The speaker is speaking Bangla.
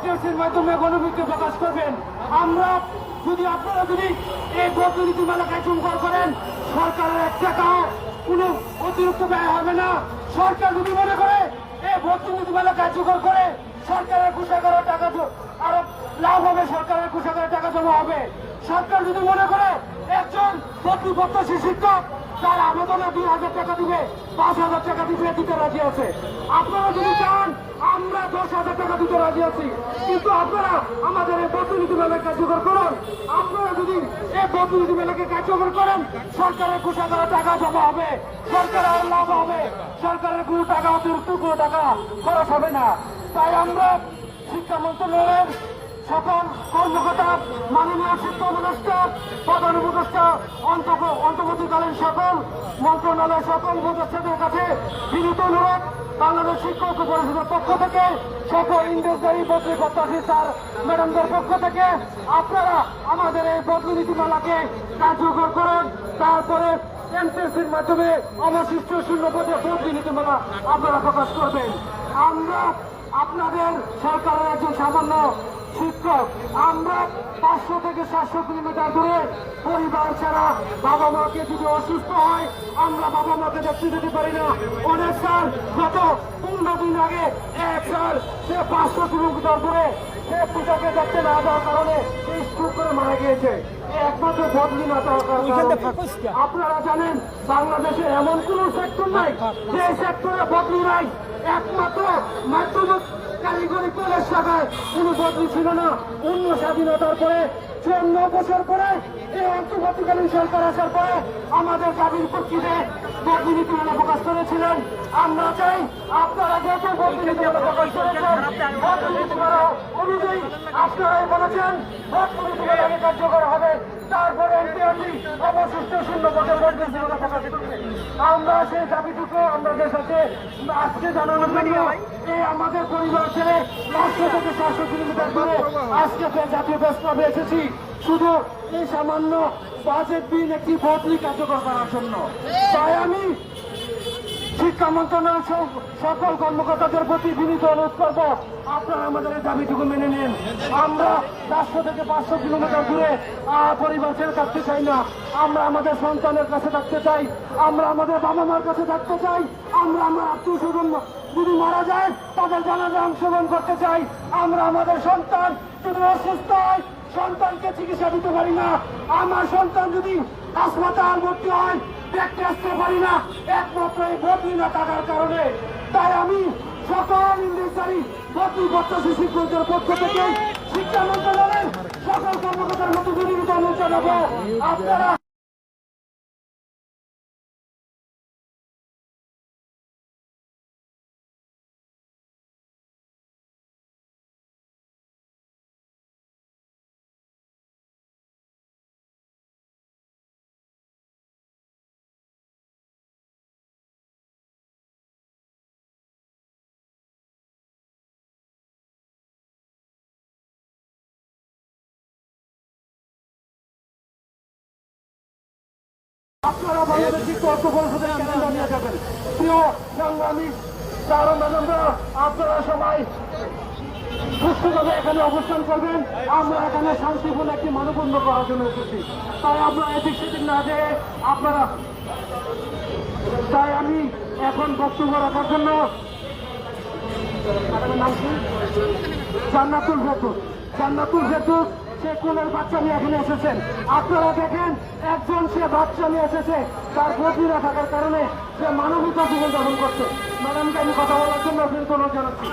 এনটিএসির মাধ্যমে গণবিজ্ঞ প্রকাশ করবেন। আমরা যদি আপনারা যদি এই বদনীতি মেলাকায় চুমকর করেন, সরকারের এক টাকাও কোনো অতিরিক্ত ব্যয় হবে না। সরকার যদি মনে করে এই বদনীতি মেলা কার্যকর করে, সরকারের কোষাগারের টাকা আরও লাভ হবে, সরকারের কোষাগারের টাকা জমা হবে। সরকার যদি মনে করে একজন প্রতিপত্তশী শিক্ষক, তার আবেদনে দুই হাজার টাকা দিবে, পাঁচ হাজার টাকা দিবে, দিতে রাজি আছে। আপনারা যদি চান, আমরা দশ হাজার টাকা দিতে রাজি আছি। কিন্তু আপনারা আমাদের এই প্রতিনিধি মেলাকে কার্যকর করুন। আপনারা যদি এই প্রতিনিধি মেলাকে কার্যকর করেন, সরকারের কোষাগারে টাকা জমা হবে, সরকারের লাভ হবে। সরকারের কোনো টাকা, অতিরিক্ত কোনো টাকা খরচ হবে না। তাই আমরা শিক্ষা মন্ত্রণালয়ের সকল কর্মকর্তা, মাননীয় শিক্ষা উপদেষ্টা, প্রধান উপদেষ্টা অন্ত- অন্তর্বর্তীকালীন সকল মন্ত্রণালয়ের সকল উপদেষ্টাদের কাছে বিনীত অনুরোধ, বাংলাদেশ শিক্ষক পরিষদের পক্ষ থেকে, সকল ইন্ডাস্ট্রি বদলি প্রত্যাশী স্যার, ম্যাডামদের পক্ষ থেকে আপনারা আমাদের এই বদলি নীতিমালাকে কার্যকর করেন। তারপরে এনপিএসির মাধ্যমে অবশিষ্ট শূন্য পদে বদলি নীতিমালা আপনারা প্রকাশ করবেন। আমরা আপনাদের সরকারের একজন সামান্য শিক্ষক, আমরা পাঁচশো থেকে সাতশো কিলোমিটার দূরে পরিবার ছাড়া বাবা মাকে যদি অসুস্থ হয়, আমরা বাবা মাকে দেখতে যেতে পারি না। অনেক স্যার, গত পনেরো দিন আগে এক স্যার, সে পাঁচশো কিলোমিটার দূরে সে দেখতে না যাওয়ার কারণে এই স্ট্রোক করে মারা গিয়েছে। একমাত্র বদলি না কারণে। আপনারা জানেন বাংলাদেশে এমন কোন সেক্টর নাই যে সেক্টরে বদলি নাই। একমাত্র মাধ্যমিক কারিগরি কলেজ শাখায় কোনো বদলি ছিল না। অন্য স্বাধীনতার পরে চুয়ান্ন বছর পরে এই অন্তর্বর্তীকালীন সরকার আসার পরে আমাদের দাবির পক্ষে বদলি মেলা প্রকাশ করেছিলেন। আমরা চাই আপনারা যত বদলি মেলা প্রকাশ করেছেন বদলি মেলা অনুযায়ী আপনারাই বলেছেন বদলি মেলা কার্যকর হবে। তারপরে অবশিষ্ট শূন্য বছর বদলি মেলা প্রকাশ করবে আমরা সেই দাবিটুকু আমাদের সাথে আজকে জানানোর জন্য এই আমাদের পরিবার ছেড়ে পাঁচশো থেকে চারশো কিলোমিটার দূরে আজকে জাতীয় প্রেস ক্লাবে এসেছি, শুধু এই সামান্য বাজেট বিল একটি বদলি কার্যকর করার জন্য। তাই আমি শিক্ষা মন্ত্রণালয়ের সকল কর্মকর্তাদের প্রতি বিনীত অনুরোধ করব, আপনারা আমাদের এই দাবিটুকু মেনে নিন। আমরা চারশো থেকে পাঁচশো কিলোমিটার দূরে পরিবার ছেড়ে থাকতে চাই না। আমরা আমাদের সন্তানের কাছে থাকতে চাই। আমরা আমাদের বাবা মার কাছে থাকতে চাই। আমরা আমার আত্মীয় স্বজন যদি মারা যায়, তাদের জানাজা অংশগ্রহণ করতে চাই। আমরা আমাদের সন্তান যদি অসুস্থ হয় সন্তানকে চিকিৎসা দিতে পারি না। আমার সন্তান যদি হাসপাতাল ভর্তি হয় দেখতে আসতে পারি না। একমাত্র এই বদলি না টাকার কারণে। তাই আমি সকল ইংরেজি বদলি শিক্ষকদের পক্ষ থেকে। শিক্ষা মন্ত্রণালয়ের সকল কর্মকর্তার মতো জড়িত জানাব। আপনারা আপনারা বাংলাদেশ শিক্ষক পরিষদের ক্যালেন্ডার নিয়ে যাবেন। প্রিয় সংগ্রামী যারা ম্যাডামরা, আপনারা সবাই সুস্থভাবে এখানে অবস্থান করবেন। আমরা এখানে শান্তিপূর্ণ একটি মানববন্ধ করার জন্য এসেছি। তাই আমরা এদিক সেদিক না যেয়ে আপনারা তাই আমি এখন বক্তব্য রাখার জন্য নাম কি? জান্নাতুল ফেরদৌস। জান্নাতুল ফেরদৌস সে কোলের বাচ্চা নিয়ে এখানে এসেছেন। আপনারা দেখেন, একজন সে বাচ্চা নিয়ে এসেছে, তার গতি না থাকার কারণে সে মানবিকতা জীবনযাপন করছে। ম্যাডামকে আমি কথা বলার জন্য অভিনন্দন অনুরোধ জানাচ্ছি?